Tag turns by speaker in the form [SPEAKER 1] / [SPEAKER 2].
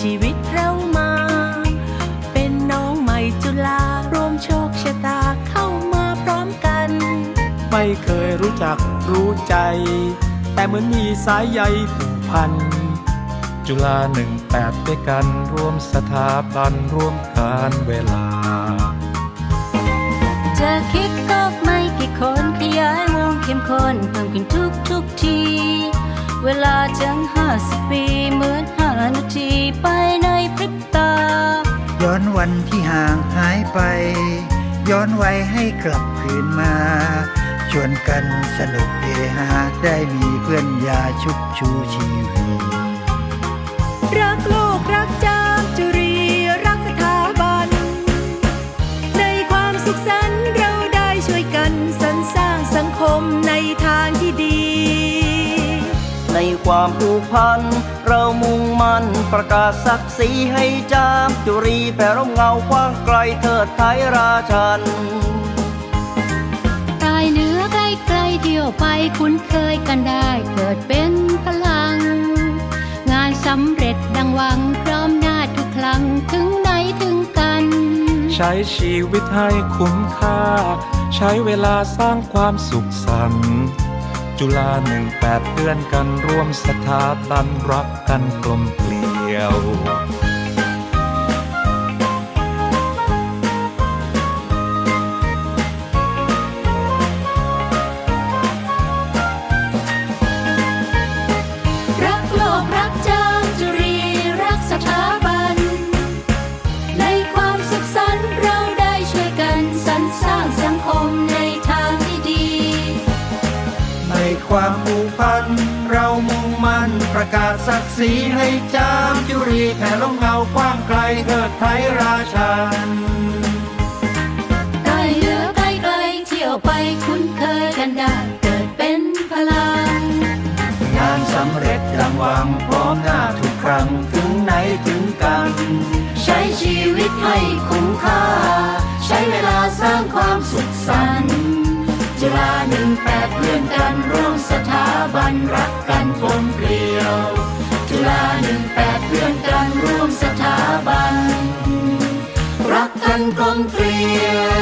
[SPEAKER 1] ชีวิตเรามา เป็นน้องใหม่จุฬารวมโชคชะตาเข้ามาพร้อมกัน
[SPEAKER 2] ไม่เคยรู้จักรู้ใจ แต่เหมือนมีสายใยผูกพัน จุฬาหนึ่งแปดด้วยกันร่วมสถาบันร่วมการเวลา
[SPEAKER 3] จะคิดก็ไม่กี่คนขยายวงเข้มข้นเพิ่มขึ้นทุกทุกที เวลาจังห้าสิบปีเหมือนห้า นาทีไปในพริบตา
[SPEAKER 4] ย้อนวันที่ห่างหายไป ย้อนไวัยให้กลับคืนมา ชวนกันสนุกเฮฮาได้มีเพื่อนยาชุบชูชีวี
[SPEAKER 1] รักโลกรักจากจุรีรักสถาบัน ในความสุขสันต์เราได้ช่วยกันสรรสร้างสังคมในทางที่ดี
[SPEAKER 5] ในความผูกพัน เรามุ่งมั่นประกาศศักดิ์ศรีให้จามจุรีแผ่ร่มเงากว้างไกลเทิดไทยราชัน
[SPEAKER 3] ใต้เหนือใกล้ไกลๆเที่ยวไปคุ้นเคยกันได้เกิดเป็นพลัง งานสำเร็จดังหวังพร้อมหน้าทุกครั้งถึงไหนถึงกัน
[SPEAKER 2] ใช้ชีวิตให้คุ้มค่า ใช้เวลาสร้างความสุขสันต์ จุฬาหนึ่งแปดเพื่อนกันร่วมสถาบันรักกันกลมเกลียว
[SPEAKER 4] ความผูกพัน เรามุ่งมั่นประกาศศักดิ์ศรีให้จามจุรีแผ่ลมเงากว้างไกลเทิดไทยราชัน
[SPEAKER 3] ใต้เหนือใกล้ไกลๆเที่ยวไปคุ้นเคยกันได้เกิดเป็นพลัง
[SPEAKER 4] งานสำเร็จดังหวังพร้อมหน้าทุกครั้งถึงไหนถึงกัน
[SPEAKER 3] ใช้ชีวิตให้คุ้มค่า ใช้เวลาสร้างความสุขสันต์จุฬาหนึ่งแปดเพื่อนกันร่วมสถา บันรักกันกลมเกลียว จุฬาหนึ่งแปดเพื่อนกันร่วมสถาบัน รักกันกลมเกลียว